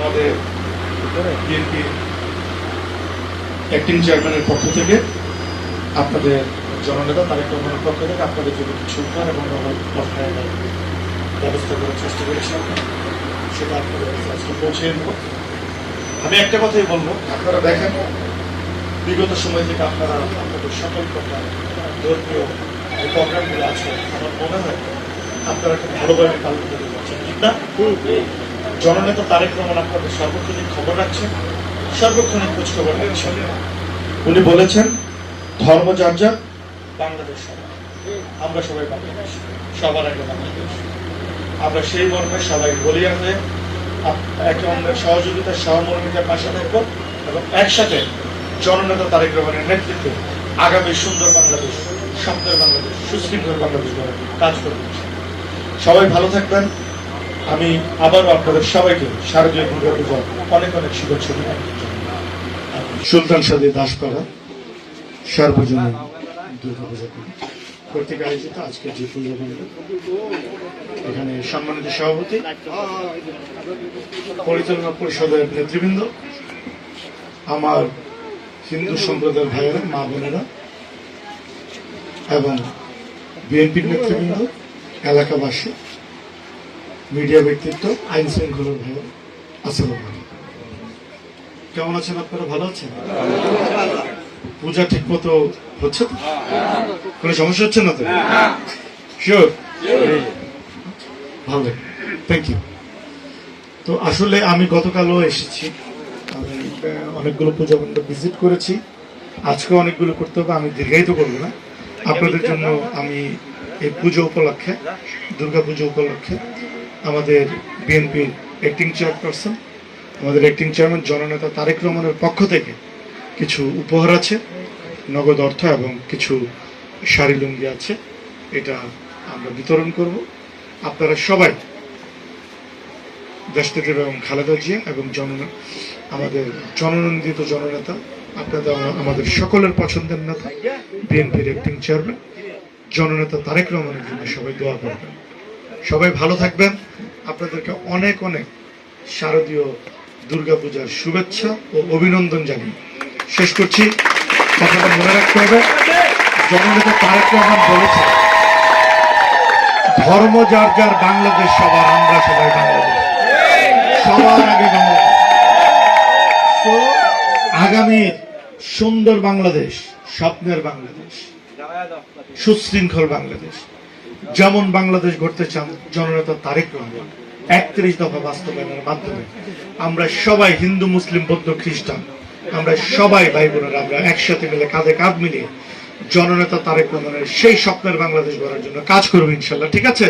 আমাদের BNP acting চেয়ারম্যানের পক্ষ থেকে আপনাদের জননেতা তারেক রহমানের পক্ষ থেকে আপনাদের জন্য কিছু উপহার এবং অর্থায়নের ব্যবস্থা করার চেষ্টা করেছিলাম সেটা আপনাদের কাছে পৌঁছে দেব। আমি একটা কথাই বলব আপনারা দেখেন বিগত সময় থেকে আপনারা আপনাদের সকল প্রকার ধর্মীয় যে প্রোগ্রামগুলো আছে আমার মনে হয় আপনারা খুব ভালোভাবে পালন করে যাচ্ছেন ঠিক না? জননেতা তারেক রহমান আপনাদের সর্বক্ষণিক খবর রাখছেন, সর্বক্ষণিক খোঁজ খবর রাখছেন উনি বলেছেন, ধর্ম যার যার, বাংলাদেশ সবার। আমরা সবাই বাংলাদেশ, সবার আগে বাংলাদেশ। আমরা সেই মর্মে সবাই বলিয়া হয়ে একে অন্যের সহযোগিতা, সহমর্মিতার পাশে থাকব এবং একসাথে জননেতা তারেক রহমানের নেতৃত্বে আগামী সুন্দর বাংলাদেশ স্বপ্নের বাংলাদেশ, সুশৃঙ্খল বাংলাদেশ কাজ করব। সবাই ভালো থাকবেন। আমি আবারও আপনাদের সবাইকে শারদীয় দুর্গা পূজার অনেক অনেক শুভেচ্ছা। সুলতান সাদি দাসপাড়া, সার্বজনীন দুর্গা পূজা কর্তৃক আয়োজিত আজকে যে পূজা এখানে সম্মানিত সভাপতি, পরিচালনা পরিষদের নেতৃবৃন্দ, আমার হিন্দু সম্প্রদায়ের ভাইয়েরা, মা বোনেরা, এবং বিএনপির নেতৃবৃন্দ, এলাকাবাসী মিডিয়া ব্যক্তিত্ব, আইন শৃঙ্খলার ভাইয়েরা আসসালাম। কেমন আছেন আপনারা? ভালো আছেন? পূজা ঠিক মতো হচ্ছে তো? কোনো সমস্যা হচ্ছে না তো? শিওর ভালো থ্যাংক ইউ তো আসলে আমি গতকালও এসেছি। আমি অনেকগুলো পূজা মণ্ডপ ভিজিট করেছি। আজকে অনেকগুলো করতে হবে, আমি দীর্ঘায়িত করব না। আপনাদের জন্য আমি এই পুজো উপলক্ষে, দুর্গা পুজো উপলক্ষে আমাদের বিএনপির অ্যাক্টিং চেয়ারপারসন আমাদের অ্যাক্টিং চেয়ারম্যান জননেতা তারেক রহমানের পক্ষ থেকে কিছু উপহার আছে, নগদ অর্থ এবং কিছু শাড়ি লুঙ্গি আছে, এটা আমরা বিতরণ করব। আপনারা সবাই দেশটিদের এবং খালেদা জিয়া এবং জন, আমাদের জননন্দিত জননেতা আপনাদের আমাদের সকলের পছন্দের নেতা বিএনপির অ্যাক্টিং চেয়ারম্যান জননেতা তারেক রহমানের জন্য সবাই দোয়া করবেন। সবাই ভালো থাকবেন। আপনাদেরকে অনেক অনেক শারদীয় দুর্গাপূজার শুভেচ্ছা ও অভিনন্দন জানিয়ে শেষ করছি। কথাটা মনে রাখতে হবে। জননেতা তারেক বলেছেন, ধর্ম যার যার, বাংলাদেশ সবার, আমরা সবাই বাংলাদেশ। সবার আগে বাংলাদেশ। আগামী সুন্দর বাংলাদেশ, স্বপ্নের বাংলাদেশ, সুশৃঙ্খল বাংলাদেশ। যেমন বাংলাদেশ গড়তে চান জননেতা তারেক রহমান, একত্রিশ দফা বাস্তবায়নের মাধ্যমে। আমরা সবাই হিন্দু, মুসলিম, বৌদ্ধ, খ্রিস্টান। আমরা সবাই ভাই বোনেরা, আমরা একসাথে মিলে কাঁধে কাঁধ মিলিয়ে জননেতা তারেক রহমানের সেই স্বপ্নের বাংলাদেশ গড়ার জন্য কাজ করব ইনশাল্লাহ, ঠিক আছে?